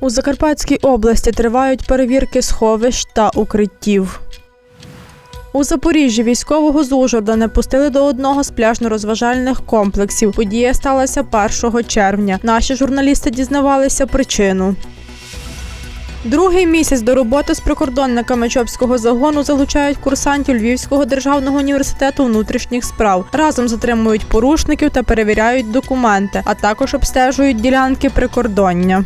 У Закарпатській області тривають перевірки сховищ та укриттів. У Запоріжжі військового з Ужгорода не пустили до одного з пляжно-розважальних комплексів. Подія сталася 1 червня. Наші журналісти дізнавалися причину. Другий місяць до роботи з прикордонниками Чопського загону залучають курсантів Львівського державного університету внутрішніх справ. Разом затримують порушників та перевіряють документи, а також обстежують ділянки прикордоння.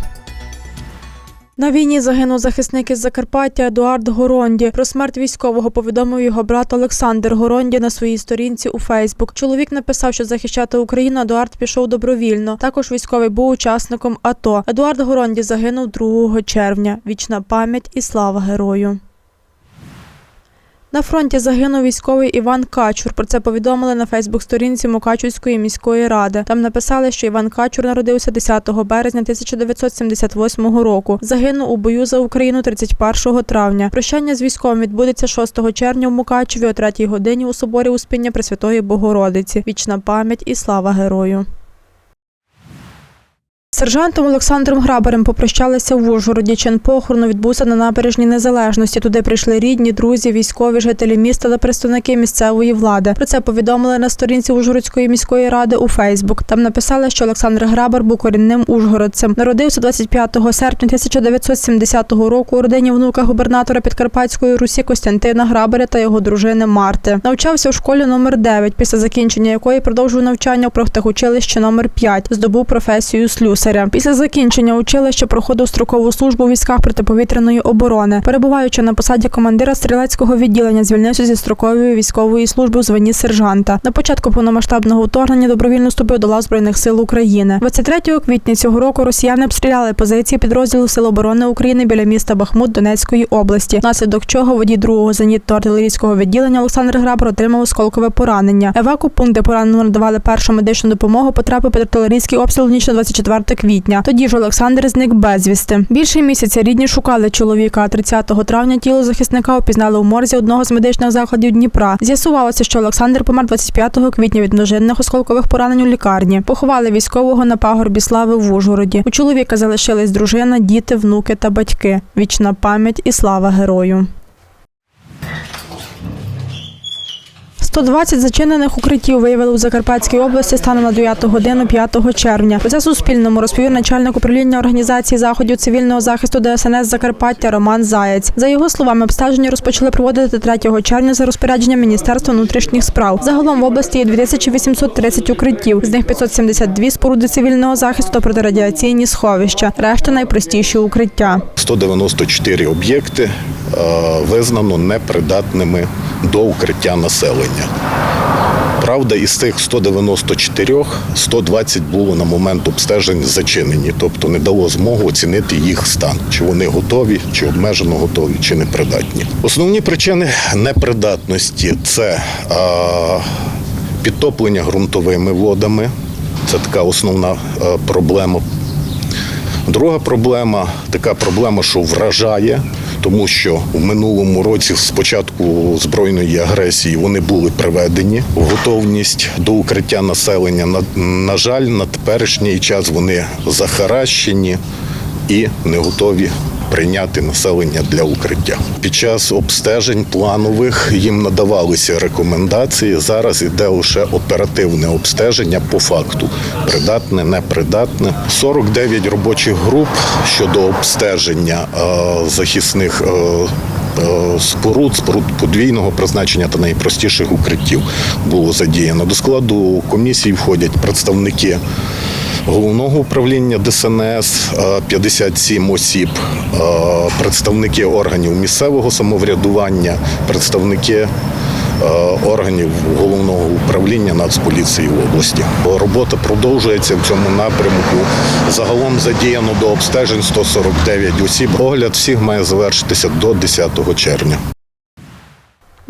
На війні загинув захисник із Закарпаття Едуард Горонді. Про смерть військового повідомив його брат Олександр Горонді на своїй сторінці у Фейсбук. Чоловік написав, що захищати Україну Едуард пішов добровільно. Також військовий був учасником АТО. Едуард Горонді загинув 2 червня. Вічна пам'ять і слава герою. На фронті загинув військовий Іван Качур. Про це повідомили на Фейсбук-сторінці Мукачівської міської ради. Там написали, що Іван Качур народився 10 березня 1978 року. Загинув у бою за Україну 31 травня. Прощання з військовим відбудеться 6 червня в Мукачеві о 3 годині у соборі Успіння Пресвятої Богородиці. Вічна пам'ять і слава герою. Сержантом Олександром Грабарем попрощалися в Ужгороді. Чин похорону відбувся на набережній незалежності. Туди прийшли рідні, друзі, військові, жителі міста та представники місцевої влади. Про це повідомили на сторінці Ужгородської міської ради у Фейсбук. Там написали, що Олександр Грабар був корінним ужгородцем. Народився 25 серпня 1970 року у родині внука губернатора Підкарпатської Русі Костянтина Грабаря та його дружини Марти. Навчався в школі номер 9, після закінчення якої продовжував навчання у профтехучилищі номер 5. Здобув професію слюсаря. Після закінчення училища проходив строкову службу у військах протиповітряної оборони. Перебуваючи на посаді командира стрілецького відділення, звільнився зі строкової військової служби у званні сержанта. На початку повномасштабного вторгнення добровільно вступив до лав збройних сил України. 23 квітня цього року росіяни обстріляли позиції підрозділу Сил оборони України біля міста Бахмут Донецької області. Внаслідок чого водій другого зенітно артилерійського відділення Олександр Грабар отримав осколкове поранення. Евакупункт, де пораненому надавали першу медичну допомогу, потрапив під артилерійський обстріл ніч на 24 квітня. Тоді ж Олександр зник безвісти. Більше місяця рідні шукали чоловіка. 30 травня тіло захисника опізнали у морзі одного з медичних закладів Дніпра. З'ясувалося, що Олександр помер 25 квітня від множинних осколкових поранень у лікарні. Поховали військового на пагорбі слави в Ужгороді. У чоловіка залишились дружина, діти, внуки та батьки. Вічна пам'ять і слава герою. 120 зачинених укриттів виявили у Закарпатській області станом на 9 годину 5 червня. Про це Суспільному розповів начальник управління організації заходів цивільного захисту ДСНС Закарпаття Роман Заєць. За його словами, обстеження розпочали проводити 3 червня за розпорядженням Міністерства внутрішніх справ. Загалом в області є 2830 укриттів, з них 572 споруди цивільного захисту та протирадіаційні сховища. Решта найпростіші укриття. 194 об'єкти е, визнано непридатними до укриття населення. Правда, із цих 194 120 було на момент обстежень зачинені, тобто не дало змогу оцінити їх стан, чи вони готові, чи обмежено готові, чи непридатні. Основні причини непридатності це е, підтоплення ґрунтовими водами. Це така основна проблема Друга проблема така проблема, що вражає, тому що в минулому році, з початку збройної агресії, вони були приведені в готовність до укриття населення. На, на жаль, на теперішній час вони захаращені і не готові. Прийняти населення для укриття під час обстежень планових їм надавалися рекомендації. Зараз іде лише оперативне обстеження по факту: придатне, непридатне. 49 робочих груп щодо обстеження е, захисних. е, е, Споруд, споруд подвійного призначення та найпростіших укриттів було задіяно. До складу комісії входять представники головного управління ДСНС, е, 57 осіб, е, представники органів місцевого самоврядування, представники е, органів головного управління Нацполіції в області. Робота продовжується в цьому напрямку. Загалом задіяно до обстежень 149 осіб. Огляд всіх має завершитися до 10 червня.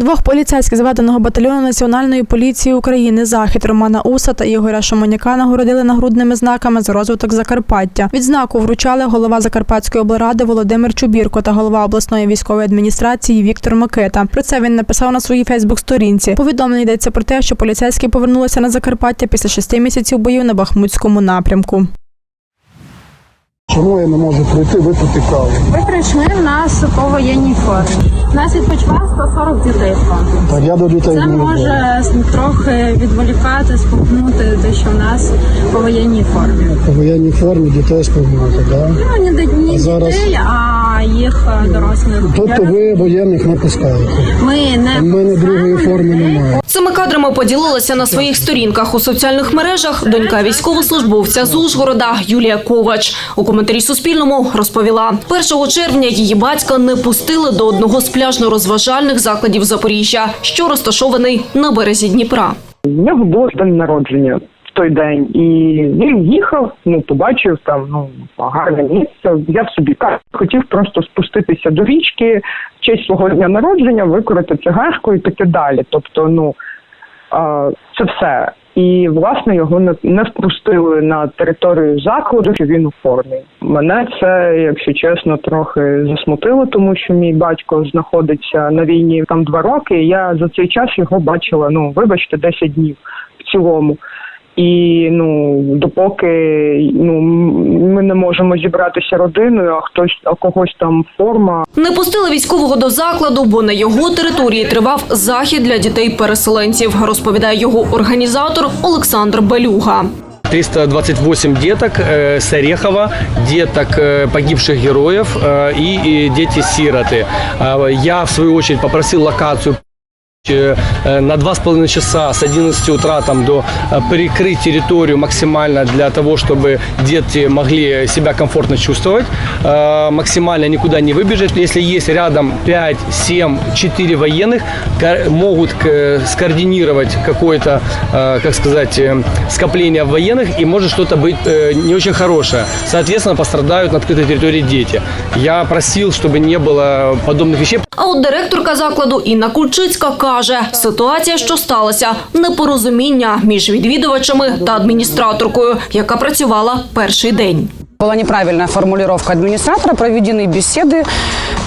Двох поліцейських зведеного батальйону Національної поліції України захід Романа Уса та Ігоря Шамоняка нагородили нагрудними знаками за розвиток Закарпаття. Відзнаку вручали голова Закарпатської облради Володимир Чубірко та голова обласної військової адміністрації Віктор Микита. Про це він написав на своїй Фейсбук-сторінці. Повідомлення йдеться про те, що поліцейські повернулися на Закарпаття після шести місяців боїв на Бахмутському напрямку. Чому я не можу прийти випити каву? Ви прийшли в нас по воєнній формі. У нас відпочиває 140 дітей фонду. Так я до дітей Це не люблю. може трохи відволікати, спухнути те, що в нас по воєнній формі. По воєнній формі дітей співнути, так? Ну, не, не А зараз- дітей, а їх е, дорослих. Тобто ви воєнних не пускаєте. Ми не У мене другої форми немає. Цими кадрами поділилася на своїх сторінках у соціальних мережах донька військовослужбовця з Ужгорода Юлія Ковач. У коментарі Суспільному розповіла, 1 червня її батька не пустили до одного з пляжно-розважальних закладів Запоріжжя, що розташований на березі Дніпра. У нього було день народження той день, і він їхав, ну побачив там ну гарне місце. Взяв собі карту, хотів просто спуститися до річки в честь свого дня народження, викорити цигарку і таке далі. Тобто, ну це все. І власне його не, не впустили на територію закладу, що він у формі. Мене це, якщо чесно, трохи засмутило, тому що мій батько знаходиться на війні там два роки. І я за цей час його бачила, ну вибачте, 10 днів в цілому. І ну допоки ну м- ми не можемо зібратися родиною, а хтось а когось там форма Не пустили військового до закладу, бо на його території тривав захід для дітей-переселенців, розповідає його організатор Олександр Балюга. 328 деток э, с Орехова, деток э, погибших героев э, и, и дети-сироты. А, Я, в свою очередь, попросил локацию э, э, на два с половиной часа с 11 утра там до э, перекрыть территорию максимально для того, чтобы дети могли себя комфортно чувствовать, э, максимально никуда не выбежать. Если есть рядом 5, 7, 4 военных, ко- могут э, скоординировать какое-то, э, как сказать, э, скопление военных и может что-то быть э, не очень хорошее. Соответственно, пострадают на открытой территории дети. Я просил, чтобы не было подобных вещей. А от директорка закладу Інна Кульчицька каже, ситуація, що сталася, непорозуміння між відвідувачами та адміністраторкою, яка працювала перший день. Была неправильная формулировка администратора, проведены беседы.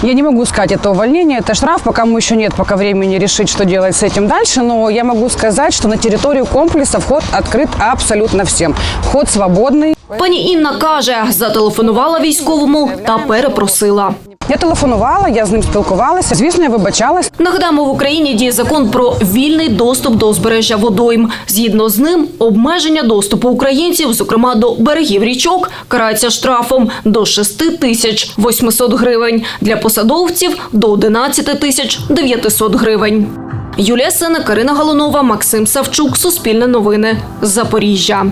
Я не могу сказать, это увольнение, это штраф, пока мы еще нет, пока времени решить, что делать с этим дальше. Но я могу сказать, что на территорию комплекса вход открыт абсолютно всем. Вход свободный. Пані Інна каже, зателефонувала військовому та перепросила. Я телефонувала, я з ним спілкувалася. Звісно, я вибачалась. Нагадаємо, в Україні діє закон про вільний доступ до узбережжя водойм. Згідно з ним, обмеження доступу українців, зокрема до берегів річок, карається штрафом до 6 тисяч 800 гривень. Для посадовців – до 11 тисяч 900 гривень. Юлія Сена, Карина Галунова, Максим Савчук. Суспільне новини. Запоріжжя.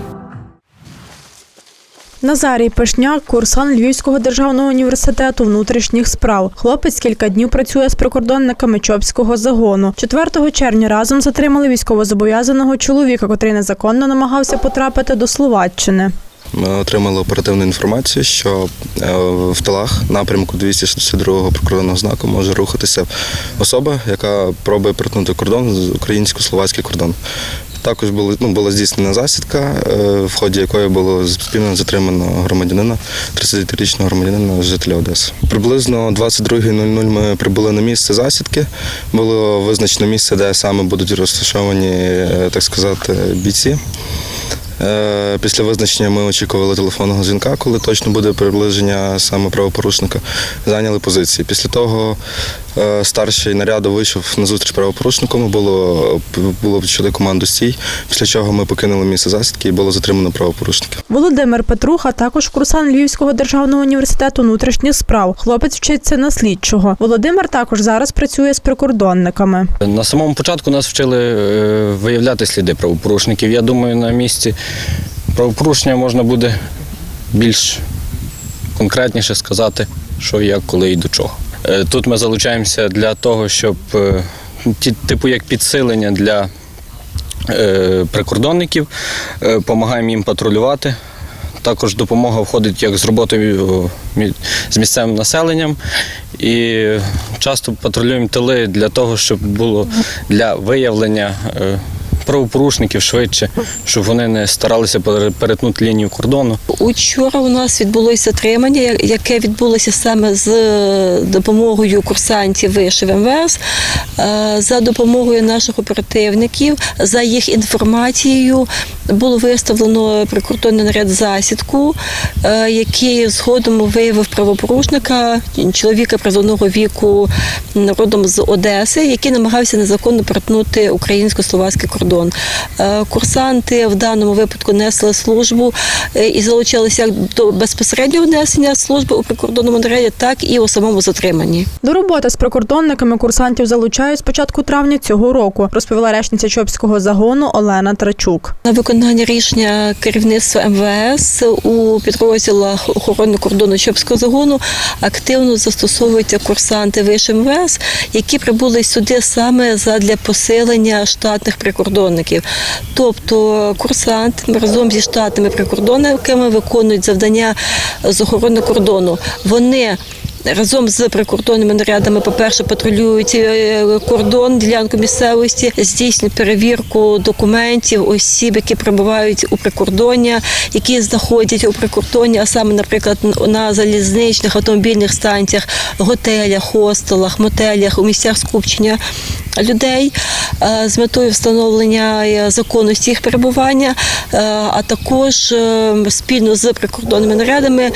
Назарій Пешняк, курсант Львівського державного університету внутрішніх справ. Хлопець кілька днів працює з прикордонниками Чопського загону. 4 червня разом затримали військовозобов'язаного чоловіка, котрий незаконно намагався потрапити до Словаччини. Ми отримали оперативну інформацію, що е, в тилах напрямку 262-го прикордонного знаку може рухатися особа, яка пробує перетнути кордон з українсько-словацький кордон. Також були, ну, була здійснена засідка, е, в ході якої було спільно затримано громадянина, 33-річного громадянина жителя Одеси. Приблизно 22.00 ми прибули на місце засідки. Було визначено місце, де саме будуть розташовані, е, так сказати, бійці. Е, Після визначення ми очікували телефонного дзвінка, коли точно буде приближення саме правопорушника. Зайняли позиції. Після того е, старший наряду вийшов на зустріч правопорушником, було, було відчути команду стій, після чого ми покинули місце засідки і було затримано правопорушників. Володимир Петруха також курсант Львівського державного університету внутрішніх справ. Хлопець вчиться на слідчого. Володимир також зараз працює з прикордонниками. На самому початку нас вчили е, виявляти сліди правопорушників. Я думаю, на місці правопорушення можна буде більш конкретніше сказати, що як, коли і до чого. Е, Тут ми залучаємося для того, щоб е, типу як підсилення для е, прикордонників, допомагаємо їм патрулювати. Також допомога входить як з роботою з місцевим населенням. І часто патрулюємо тили для того, щоб було для виявлення правопорушників швидше, щоб вони не старалися пере- перетнути лінію кордону. Учора у нас відбулося затримання, яке відбулося саме з допомогою курсантів вишив МВС, Е, за допомогою наших оперативників, за їх інформацією було виставлено прикордонний наряд засідку, е, який згодом виявив правопорушника, чоловіка призовного віку родом з Одеси, який намагався незаконно перетнути українсько-словацький кордон. Е, Курсанти в даному випадку несли службу е, і залучалися як до безпосереднього несення служби у прикордонному наряді, так і у самому затриманні. До роботи з прикордонниками курсантів залучають з початку травня цього року, розповіла речниця Чопського загону Олена Трачук. На виконання рішення керівництва МВС у підрозділах охорони кордону Чопського загону активно застосовуються курсанти виш МВС, які прибули сюди саме задля посилення штатних прикордонників. Тобто курсант разом зі штатами прикордонниками виконують завдання з охорони кордону. Вони Разом з прикордонними нарядами, по-перше, патрулюють е, кордон, ділянку місцевості, здійснюють перевірку документів осіб, які перебувають у прикордоння, які знаходять у прикордонні, а саме, наприклад, на залізничних автомобільних станціях, готелях, хостелах, мотелях, у місцях скупчення людей е, з метою встановлення е, законності їх перебування, а також спільно з прикордонними нарядами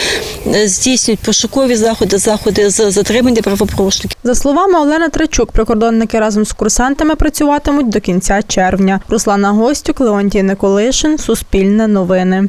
здійснюють пошукові заходи, заходи з затримання правопорушників. За словами Олени Трачук, прикордонники разом з курсантами працюватимуть до кінця червня. Руслана Гостюк, Леонтій Николишин, Суспільне. Новини